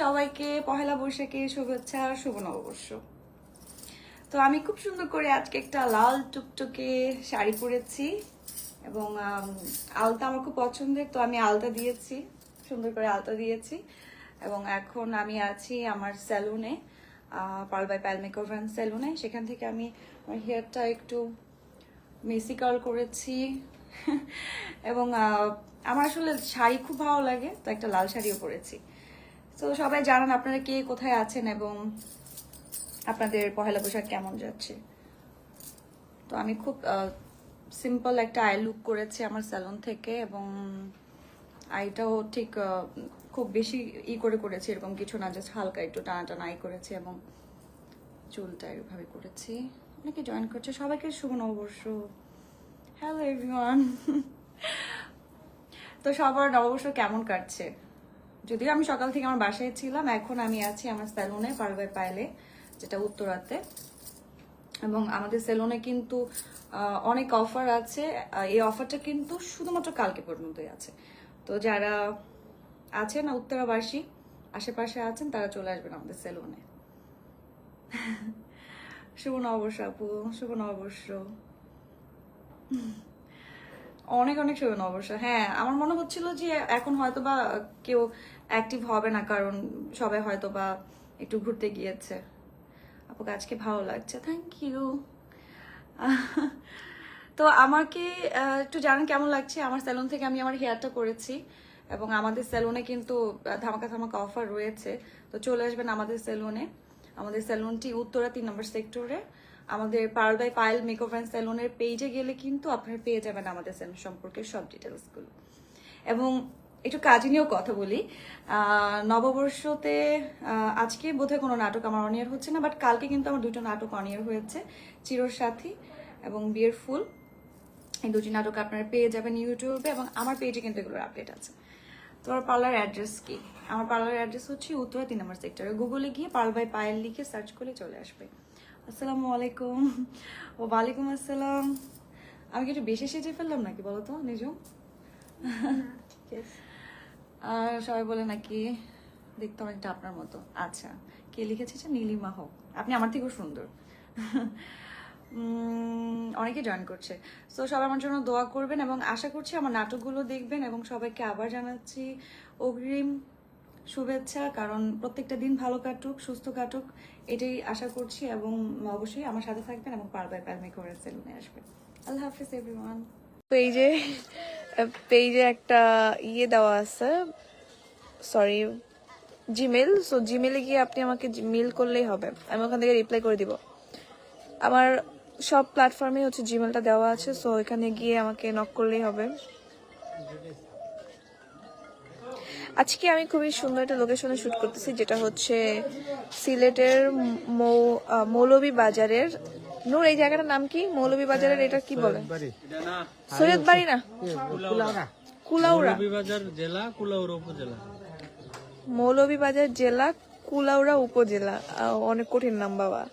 সবাইকে পহেলা বৈশাখে শুভেচ্ছা, শুভ নববর্ষ। তো আমি খুব সুন্দর করে আজকে একটা লাল টুকটুকে শাড়ি পরেছি এবং আলতা আমার খুব পছন্দের, তো আমি আলতা দিয়েছি, সুন্দর করে আলতা দিয়েছি এবং এখন আমি আছি আমার স্যালুনে পার্ল বাই প্যাল মেকওভার স্যালুনে। সেখান থেকে আমি আমার হেয়ারটা একটু মেসি কার্ল করেছি এবং আমার আসলে শাড়ি খুব ভালো লাগে, তো একটা লাল শাড়িও পরেছি। তো সবাই জানান আপনারা কে কোথায় আছেন এবং আপনাদের পহেলা বৈশাখ কেমন যাচ্ছে। তো আমি খুব সিম্পল একটা আই লুক করেছি আমার স্যালন থেকে এবং আইটাও ঠিক খুব বেশি ই করে করেছি, এরকম কিছু না জাস্ট হালকা একটু টানা টানা আই করেছি এবং চুলটা এভাবে করেছি। অনেকে জয়েন করছে, সবাইকে শুভ নববর্ষ। হ্যালো এভরিওয়ান তো সবার নববর্ষ কেমন কাটছে? যদিও আমি সকাল থেকে আমার বাসায় ছিলাম, এখন আমি আছি আমার স্যালুনে পারবে পাইলে যেটা উত্তরাতে। এবং আমাদের সেলুনে কিন্তু অনেক অফার আছে। এই অফারটা কিন্তু শুধুমাত্র কালকে পর্যন্তই আছে। তো যারা আছেন উত্তরাবাসী, আশেপাশে আছেন, তারা চলে আসবেন আমাদের সেলুনে শুভ নববর্ষ আপু, শুভ নববর্ষ। অনেক অনেক শুভ নববর্ষ হ্যাঁ আমার মনে হচ্ছিল যে এখন হয়তো বা কেউ অ্যাক্টিভ হবে না, কারণ সবাই হয়তো বা একটু ঘুরতে গিয়েছে। আপুকে আজকে ভালো লাগছে। থ্যাংক ইউ তো আমাকে একটু জানেন কেমন লাগছে? আমার স্যালুন থেকে আমি আমার হেয়ারটা করেছি এবং আমাদের স্যালুনে কিন্তু ধামাকা ধামাকা অফার রয়েছে। তো চলে আসবেন আমাদের স্যালুনে আমাদের স্যালুনটি উত্তরা তিন নম্বর সেক্টরে আমাদের পার্ল বাই পায়েল মেকওভার স্যালুনের পেজে গেলে কিন্তু আপনারা পেয়ে যাবেন আমাদের স্যালুন সম্পর্কে সব ডিটেলসগুলো এবং একটু কাজ নিয়েও কথা বলি নববর্ষতে আজকে বোধহয় কোনো নাটক আমার অনিয়ার হচ্ছে না বাট কালকে কিন্তু আমার দুটো নাটক অনিয়ার হয়েছে চিরর সাথী এবং বিয়ের ফুল। এই দুটি নাটক আপনারা পেয়ে যাবেন ইউটিউবে এবং আমার পেজে কিন্তু এগুলোর আপডেট আছে। তোমার পার্লার অ্যাড্রেস কি? আমার পার্লার অ্যাড্রেস হচ্ছে উত্তরা তিন নম্বর সেক্টরে গুগলে গিয়ে পার্ল বাই পায়েল লিখে সার্চ করলে চলে আসবে। আসসালামু আলাইকুম। ও ওয়ালাইকুম আসসালাম। আমি কি একটু বেশি সেজে ফেললাম নাকি বলো তো নিজম আর সবাই বলে নাকি দেখতে অনেকটা আপনার মতো। আচ্ছা কে লিখেছে যে নীলিমা হোক। আপনি আমার থেকেও সুন্দর। অনেকে জয়েন করছে। সো সবাই আমার জন্য দোয়া করবেন এবং আশা করছি আমার নাটকগুলো দেখবেন এবং সবাইকে আবার জানাচ্ছি অগ্রিম শুভেচ্ছা, কারণ প্রত্যেকটা দিন ভালো কাটুক, সুস্থ কাটুক, এটাই আশা করছি এবং অবশ্যই আমার সাথে থাকবেন এবং পারবে প্যালমে করে সেলুনে আসবেন। আল্লাহ হাফিজ এভরিওয়ান পেজে পেজে একটা ইয়ে দেওয়া আছে সরি জিমেল সো জিমেলে গিয়ে আপনি আমাকে মেল করলেই হবে। আমি ওখান থেকে রিপ্লাই করে দিব। আমার সব প্ল্যাটফর্মে হচ্ছে জিমেলটা দেওয়া আছে সো এখানে গিয়ে আমাকে নক করলেই হবে। আজকে আমি খুবই সুন্দর একটা লোকেশনে শুট করতেছি যেটা হচ্ছে সিলেটের মৌ- মৌলভী বাজারের নূর এই জায়গাটার নাম কি? মৌলভী বাজারের এটা কি বলে? সৈয়দ বাড়ি না? কুলাউড়া। মৌলভীবাজার জেলা কুলাউড়া উপজেলা। মৌলভীবাজার জেলা কুলাউড়া উপজেলা। অনেক কঠিন নাম বাবা।